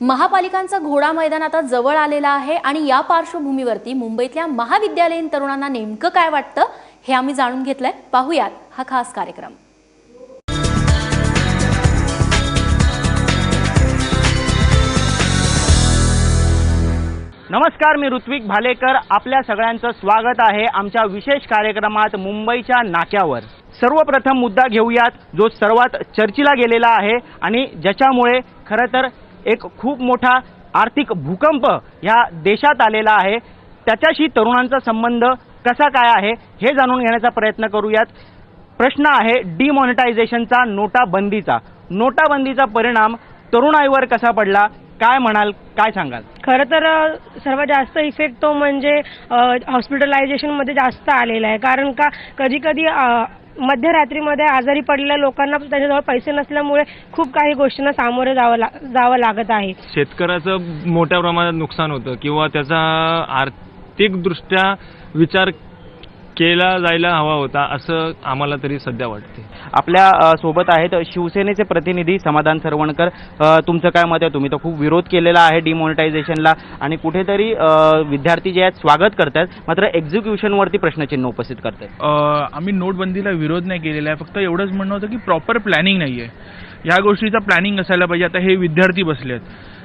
महापालिकांचा घोडा मैदान आता जवळ आलेला आहे आणि या पार्श्वभूमीवरती मुंबईतल्या महाविद्यालयीन तरुणांना नेमकं काय वाटतं हे आम्ही जाणून घेतलंय. पाहूयात हा खास कार्यक्रम. नमस्कार मी ऋत्विक भालेकर. आपल्या सगळ्यांचं स्वागत आहे आमच्या विशेष कार्यक्रमात मुंबईच्या नाक्यावर. सर्वप्रथम मुद्दा घेऊयात जो सर्वात चर्चेला गेलेला आहे आणि ज्याच्यामुळे खरं तर एक खूप मोठा आर्थिक भूकंप ह्या देशात आलेला आहे. त्याच्याशी तरुणांचा संबंध कसा काय आहे हे जाणून घेण्याचा प्रयत्न करूयात. प्रश्न आहे डिमॉनिटायझेशनचा नोटाबंदीचा. नोटाबंदीचा परिणाम तरुणाईवर कसा पडला काय म्हणाल काय सांगाल? खरं तर सर्वात जास्त इफेक्ट तो म्हणजे हॉस्पिटलायझेशनमध्ये जास्त आलेला आहे. कारण का कधी कधी मध्यरात्रीमध्ये आजारी पडलेल्या लोकांना त्याच्याजवळ पैसे नसल्यामुळे खूप काही गोष्टींना सामोरे जावं ला- जावं लागत आहे. शेतकऱ्याचं मोठ्या प्रमाणात नुकसान होतं किंवा त्याचा आर्थिकदृष्ट्या विचार केला जायला हवा होता असं आम्हाला तरी सध्या वाटते आपल्यासोबत आहेत शिवसेनेचे प्रतिनिधी समाधान सरवणकर. तुमचं काय मत आहे? तुम्ही तर खूप विरोध केलेला आहे डिमॉनिटायझेशनला आणि कुठेतरी विद्यार्थी जे आहेत स्वागत करतात मात्र एक्झिक्युशनवरती प्रश्नचिन्ह उपस्थित करतात. आम्ही नोटबंदीला विरोध नाही केलेला आहे. फक्त एवढंच म्हणणं होतं की प्रॉपर प्लॅनिंग नाही आहे ह्या गोष्टीचा प्लॅनिंग असायला पाहिजे. आता हे विद्यार्थी बसलेत.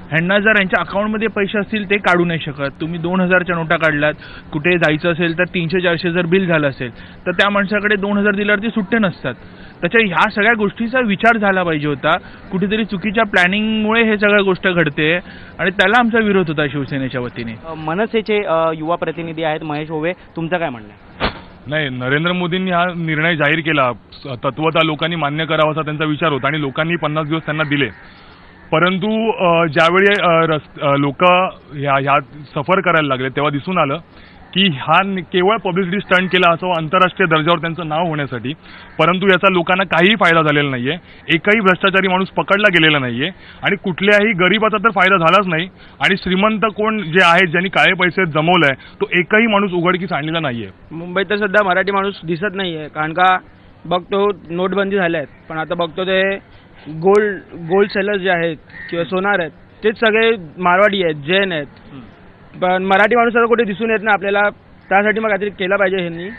ह्यांना जर यांच्या अकाउंटमध्ये पैसे असतील ते काढू नाही शकत. तुम्ही दोन हजारच्या नोटा काढल्यात. कुठे जायचं असेल तर तीनशे चारशे जर बिल झालं असेल तर त्या माणसाकडे दोन हजार दिल्यावरती सुट्टे नसतात. त्याच्या ह्या सगळ्या गोष्टीचा विचार झाला पाहिजे होता. कुठेतरी चुकीच्या प्लॅनिंगमुळे हे सगळ्या गोष्ट घडते आणि त्याला आमचा विरोध होता शिवसेनेच्या वतीने. मनसेचे युवा प्रतिनिधी आहेत महेश ओवे. तुमचं काय म्हणणं आहे? नाही नरेंद्र मोदींनी हा निर्णय जाहीर केला. तत्वता लोकांनी मान्य करावा असा त्यांचा विचार होता आणि लोकांनी पन्नास दिवस त्यांना दिले. परंतु ज्यावेळी लोक ह्या ह्या सफर करायला लागले तेव्हा दिसून आलं की हा केवळ पब्लिसिटी स्टंट केला असं आंतरराष्ट्रीय दर्जावर त्यांचं नाव होण्यासाठी परंतु याचा लोकांना काहीही फायदा झालेला नाहीये. एकही भ्रष्टाचारी माणूस पकडला गेलेला नाहीये. आणि कुठल्याही गरीबाचा तर फायदा झालाच नाही. आणि श्रीमंत कोण जे आहेत ज्यांनी काळे पैसे जमवलाय तो एकही माणूस उघडकीस आणलेला नाहीये. मुंबईत तर सध्या मराठी माणूस दिसत नाहीये. कारण का बघतो नोटबंदी झाल्या आहेत पण आता बघतो ते गोल्ड गोल्ड सेलर्स जे आहेत किंवा सोनार आहेत तेच सगळे मारवाडी आहेत जैन आहेत. पण मराठी माणूस कुठे दिसून येत नाही आपल्याला त्यासाठी मग काहीतरी केलं पाहिजे ह्यांनी.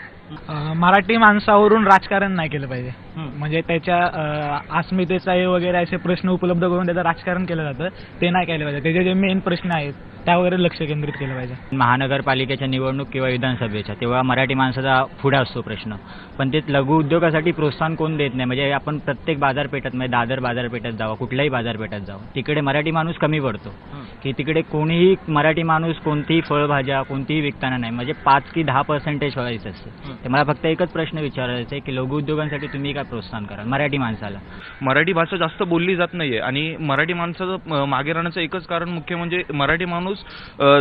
मराठी माणसावरून राजकारण नाही केलं पाहिजे. म्हणजे त्याच्या अस्मितेचा वगैरे असे प्रश्न उपलब्ध करून त्याचं राजकारण केलं जातं ते नाही केलं पाहिजे. त्याचे जे मेन प्रश्न आहेत त्यावर लक्ष केंद्रित केलं पाहिजे. महानगरपालिकेच्या निवडणूक किंवा विधानसभेच्या तेव्हा मराठी माणसाचा पुढे असतो प्रश्न. पण ते लघु उद्योगासाठी प्रोत्साहन कोण देत नाही? म्हणजे आपण प्रत्येक बाजारपेठात म्हणजे दादर बाजारपेठात जावं कुठल्याही बाजारपेठात जावं तिकडे मराठी माणूस कमी पडतो. की तिकडे कोणीही मराठी माणूस कोणतीही फळभाज्या कोणतीही विकताना नाही. म्हणजे पाच की दहा पर्सेंटेज व्हायचं असते. मला फक्त एकच प्रश्न विचारायचा आहे की लघु उद्योगांसाठी तुम्ही काय प्रोत्साहन कराल मराठी माणसाला. मराठी भाषा जास्त बोलली जात नाहीये. आणि मराठी माणसाचं मागे राहण्याचं एकच कारण मुख्य म्हणजे मराठी माणूस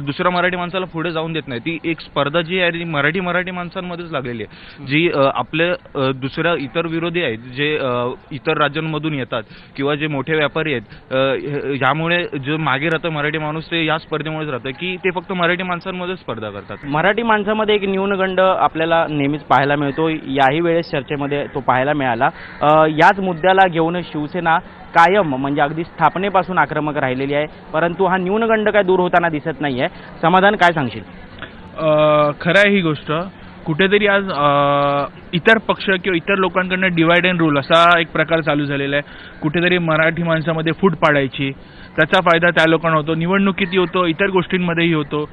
दुसऱ्या मराठी माणसाला पुढे जाऊन देत नाही. ती एक स्पर्धा जी आहे ती मराठी मराठी माणसांमध्येच लागलेली आहे. जी अ, आपले अ, दुसऱ्या इतर विरोधी आहेत जे इतर राज्यांमधून येतात किंवा जे मोठे व्यापारी आहेत अ, हे- ह्यामुळे जो मागे राहतं मराठी माणूस ते या स्पर्धेमुळेच राहतं की ते फक्त मराठी माणसांमध्येच स्पर्धा करतात. मराठी माणसामध्ये एक न्यूनगंड आपल्याला नेहमीच पाहायला मिळतो. याही वेळेस चर्चेमध्ये तो पाहायला मिळाला. मिळाला याच मुद्द्याला घेऊन शिवसेना कायम म्हणजे अगदी स्थापनेपासून आक्रमक राहिलेली आहे. परंतु हा न्यूनगंड काय दूर होताना दिसत नाही आहे समाधान काय सांगशील? खरं आहे ही गोष्ट. कुठेतरी आज इतर पक्ष किंवा इतर लोकांकडनं डिवाइड अँड रूल असा एक प्रकार चालू झालेला आहे. कुठेतरी मराठी माणसामध्ये फूट पाडायची. त्याचा फायदा त्या लोकांना होतो. निवडणुकीतही होतो इतर गोष्टींमध्येही होतो.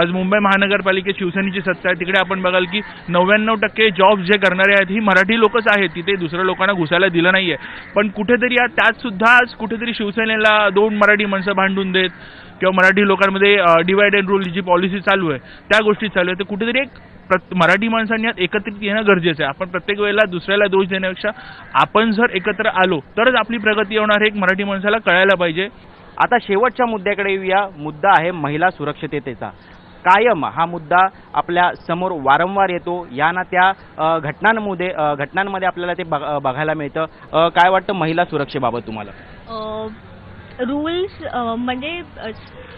आज मुंबई महानगरपालिकेत शिवसेनेची सत्ता आहे. तिकडे आपण बघाल की नव्याण्णव टक्के जॉब जे करणारे आहेत ही मराठी लोकच आहेत. तिथे दुसऱ्या लोकांना घुसायला दिलं नाही आहे पण कुठेतरी आज त्यात सुद्धा आज कुठेतरी शिवसेनेला दोन मराठी माणसं भांडून देत. किंवा मराठी लोकांमध्ये डिवाइड अँड रूल जी पॉलिसी चालू आहे त्या गोष्टी चालू आहे तर कुठेतरी एक मराठी माणसांनी यात एकत्रित येणं गरजेचं आहे. आपण प्रत्येक वेळेला दुसऱ्याला दोष देण्यापेक्षा आपण जर एकत्र आलो तरच आपली प्रगती होणार हे एक मराठी माणसाला कळायला पाहिजे. आता शेवटच्या मुद्द्याकडे येऊया. मुद्दा आहे महिला सुरक्षिततेचा. कायम हा मुद्दा आपल्यासमोर वारंवार येतो. या ना त्या घटनांमध्ये घटनांमध्ये आपल्याला ते बघायला मिळतं. काय वाटतं महिला सुरक्षेबाबत तुम्हाला? रूल्स म्हणजे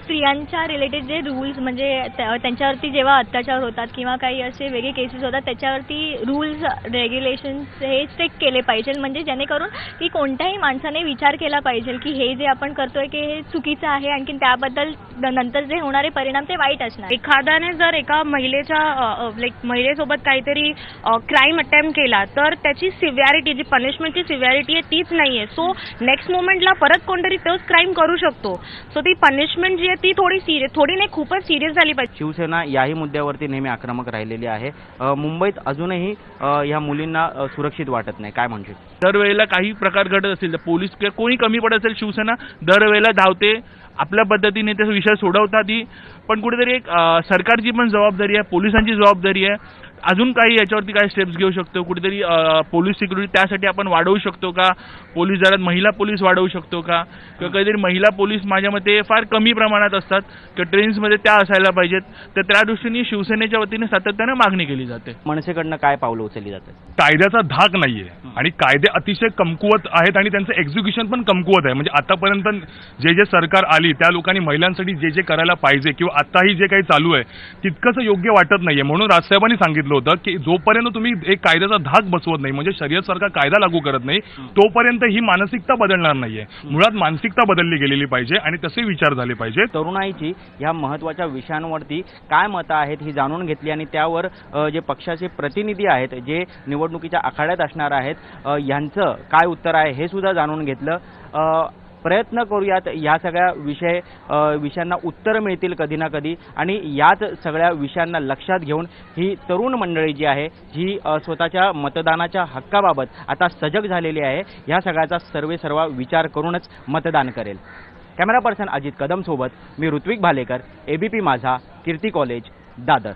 स्त्रियांच्या रिलेटेड जे रूल्स म्हणजे त्यांच्यावरती जेव्हा अत्याचार होतात किंवा काही असे वेगळे केसेस होतात त्याच्यावरती रूल्स रेग्युलेशन्स हे स्ट्रिक्ट केले पाहिजे. म्हणजे जेणेकरून की कोणत्याही माणसाने विचार केला पाहिजे की हे जे आपण करतोय की हे चुकीचं आहे आणखी त्याबद्दल नंतर जे होणारे परिणाम ते वाईट असणार. एखाद्याने जर एका महिलेच्या लाईक महिलेसोबत काहीतरी क्राईम अटेम्प्ट केला तर त्याची सिव्हिअरिटी जी पनिशमेंटची सिव्हिअरिटी आहे तीच नाहीये. सो नेक्स्ट मोमेंटला परत कोणतरी तोच क्राईम करू शकतो. सो ती पनिशमेंट जी आहे ती थोडी सिरियस थोडी नाही खूपच सिरियस झाली पाहिजे. शिवसेना याही मुद्द्यावरती नेहमी आक्रमक राहिलेली आहे. मुंबईत अजूनही ह्या मुलींना सुरक्षित वाटत नाही. काय म्हणशील? दरवेळेला काही प्रकार घडत असेल तर पोलीस किंवा कोणी कमी पडत असेल शिवसेना दरवेळेला धावते आपल्या पद्धतीने ते विषय सोडवतात पण कुठेतरी एक सरकारची पण जबाबदारी आहे पोलिसांची जबाबदारी आहे. अजून काही याच्यावरती काय स्टेप्स घेऊ शकतो. कुठेतरी पोलीस सिक्युरिटी त्यासाठी आपण वाढवू शकतो का? पोलीस दरात महिला पोलीस वाढवू शकतो का? किंवा काहीतरी महिला पोलीस माझ्या मते फार कमी प्रमाणात असतात. किंवा ट्रेन्समध्ये त्या असायला पाहिजेत. तर त्या दृष्टीने शिवसेनेच्या वतीने सातत्यानं मागणी केली जाते. मनसेकडनं काय पावलं उचलली जातात? कायद्याचा धाक नाहीये. आणि कायदे अतिशय कमकुवत आहेत आणि त्यांचं एक्झिक्युशन पण कमकुवत आहे. म्हणजे आतापर्यंत जे जे सरकार आली त्या लोकांनी महिलांसाठी जे जे करायला पाहिजे किंवा आताही जे काही चालू आहे तितकंच योग्य वाटत नाहीये. म्हणून राजसाहेबांनी सांगितलं होतं की जोपर्यंत तुम्ही एक कायद्याचा धाक बसवत नाही म्हणजे शरीयत सरकार कायदा लागू करत नाही तोपर्यंत ही मानसिकता बदलणार नाहीये. मुळात मानसिकता बदलली गेलेली पाहिजे आणि तसे विचार झाले पाहिजे तरुणाईची ह्या महत्त्वाच्या विषयांवरती काय मतं आहेत ही जाणून घेतली आणि त्यावर जे पक्षाचे प्रतिनिधी आहेत जे निवडणुकीच्या आखाड्यात असणार आहेत यांचं काय उत्तर आहे हे सुद्धा जाणून घेतलं. प्रयत्न करूयात. या सगळ्या विषय विषयांना उत्तर मिळतील कधी ना कधी. आणि याच सगळ्या विषयांना लक्षात घेऊन ही तरुण मंडळी जी आहे जी स्वतःच्या मतदानाच्या हक्काबाबत आता सजग झालेली आहे ह्या सगळ्याचा सर्वे सर्व विचार करूनच मतदान करेल. कॅमेरा पर्सन अजित कदमसोबत मी ऋत्विक भालेकर एबीपी माझा कीर्ती कॉलेज दादर.